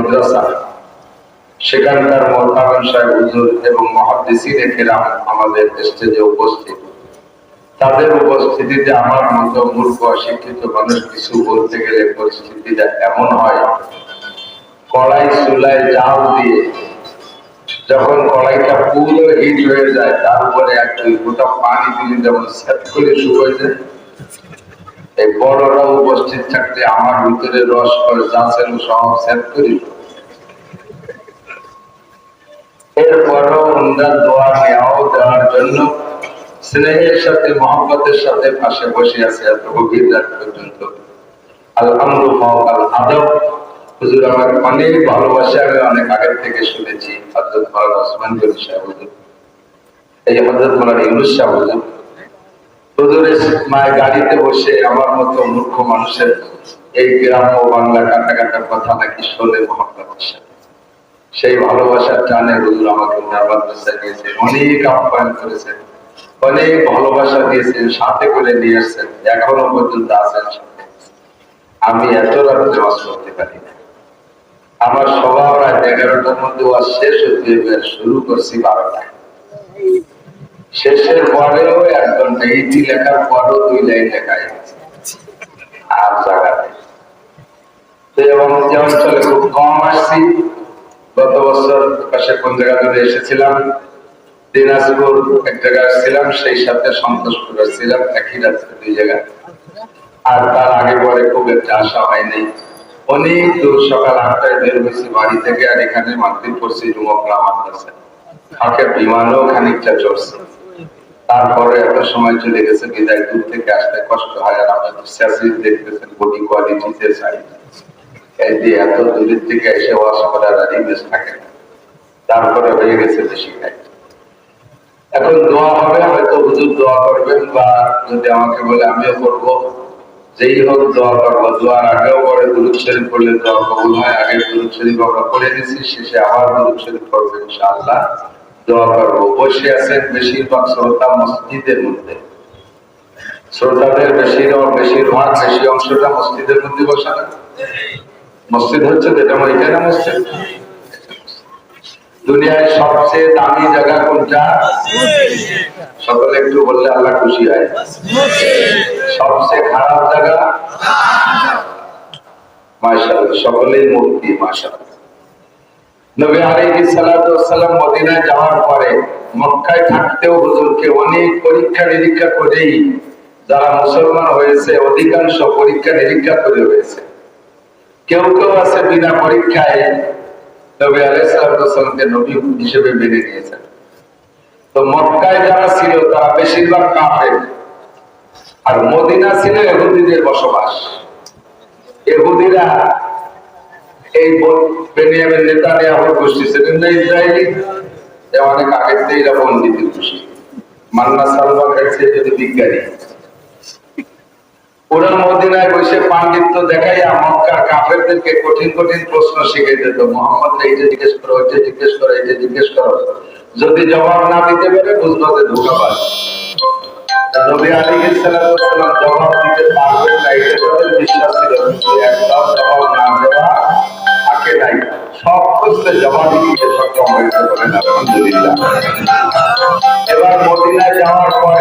মাদ্রাসা। সেখানকার মোহতামেন সাহেব, হুজুর এবং মহাদিসিনে কেরাম আমাদের স্টেজে উপস্থিত। তাদের উপস্থিতিতে আমার মতো মূর্খ, অশিক্ষিত মানুষ কিছু বলতে গেলে পরিস্থিতিটা এমন হয়, কড়াই চুলায় জাল দিয়ে যখন কড়াইটা পুরো হিট হয়ে যায় তার উপরে এক দুই গোটা পানি দিলে যেমন সেট করে শুকিয়ে যায় এই বড়রা উপস্থিত থাকতে আমার ভিতরে রস করে যা ছিল সব সেট করে। এরপরও উন্দার দোয়া নেওয়াও দেওয়ার জন্য স্নেহের সাথে, মহব্বতের সাথে পাশে বসে আছে এত গভীর রাত পর্যন্ত। আলহামদুলিল্লাহ, আল আদব। হুজুর আমার অনেক ভালোবাসা, আমি অনেক আগের থেকে শুনেছি। হজরত মালান ওসমান গনি সাহেব এই হজরত মালান ইউনুস সাহেব হুজুরের মায়ের গাড়িতে বসে আমার মতো মূর্খ মানুষের এই গ্রাম্য বাংলা কাটা কাটা কথা নাকি শোনে সাথে সেই ভালোবাসার টানে হুজুর আমাকে উনার মাদ্রাসায় নিয়েছেন অনেক আপ্যায়ন করেছেন, অনেক ভালোবাসা দিয়েছেন, সাথে করে নিয়ে এসছেন এখনও পর্যন্ত আছেন আমি এত রাত্রে ওয়াজ করতে পারি না। আমার স্বভাব রাত এগারোটার মধ্যে ওয়াজ শেষ হতে শুরু করছি বারোটায়। শেষের পরেও এক ঘণ্টা লেখার পরও দুই লাইন লেখা আর জায়গা নেই। অঞ্চলে খুব কম আসছি। গত বছর পাশে কোন জায়গা এসেছিলাম, দিনাজপুর এক জায়গায় ছিলাম সেই সাথে সন্তোষপুর ছিলাম একই রাত্রে দুই আর তার আগে পরে খুব একটা আশা হয়নি। অনেক দূর সকাল আটটায় বের হয়েছি বাড়ি থেকে, আর এখানে মাতৃ পড়ছি যুবকরা ফাঁকে বিমানও খানিকটা চলছে তারপরে এত সময় চলে গেছে বিদায়, দূর থেকে আসতে কষ্ট হয় আর আমরা তো স্যাসিস দেখতেছেন বডি কোয়ালিটিতে চাই। এই যে এত দূরের থেকে এসে ওয়াশ করার আর ইমেজ থাকে না। তারপরে হয়ে গেছে বেশি খাই। এখন দোয়া হবে, হয়তো হুজুর দোয়া করবেন বা যদি আমাকে বলে আমিও করব। যেই হোক দোয়া করব, দোয়ার আগেও পরে দুরুদ শরীফ করলে দোয়া কবুল হয় আগে দুরুদ শরীফ আমরা করে দিচ্ছি শেষে আবার দুরুদ শরীফ করব ইনশাআল্লাহ। দোয়া করব। বসে আছেন বেশিরভাগ শ্রোতা মসজিদের মধ্যে। শ্রোতাদের বেশিরভাগ বেশিরভাগ বেশি অংশটা মসজিদের মধ্যে বসা মসজিদ হচ্ছে আমার এখানে মসজিদ। দুনিয়ায় সবচেয়ে দামি জায়গা কোনটা? সকলে একটু বললে আল্লাহ খুশি হয়। সবচেয়ে খারাপ জায়গা? মাশাআল্লাহ, সকলেই মুক্তি, মাশাআল্লাহ। নবী আলাইহিস সালাতু মদিনায় যাওয়ার পরে মক্কায় থাকতেও হুজুরকে অনেক পরীক্ষা নিরীক্ষা করেই যারা মুসলমান হয়েছে, অধিকাংশ পরীক্ষা নিরীক্ষা করে হয়েছে কেউ কেউ আছে বিনা পরীক্ষায় নবী নবী হিসেবে মেনে তো মক্কায় যারা ছিল তারা বেশিরভাগ কাফের। আর মদিনা ছিল এহুদিদের বসবাস। এহুদিরা এই বেনিয়ামের নেতা নেওয়া গোষ্ঠী সেদিন না ইসরায়েলি অনেক থেকে এরা গোষ্ঠী। মান্না যদি বিজ্ঞানী। ওরা মদিনায় বসে পাণ্ডিত্য দেখাইয়া কাফেরদেরকে কঠিন কঠিন প্রশ্ন শিখে দিত মোহাম্মদ জিজ্ঞেস করো জিজ্ঞেস করো জিজ্ঞেস করো। যদি জবাব না দিতে পারে, বুঝব যে ধোকাবাজ নবী জবাব দিতে না, এটা বিশ্বাস ছিল। জবাব না দেওয়া সব কিছুতে জবাব দিতে সক্ষম হয়েছে এবার মদিনায় যাওয়ার পরে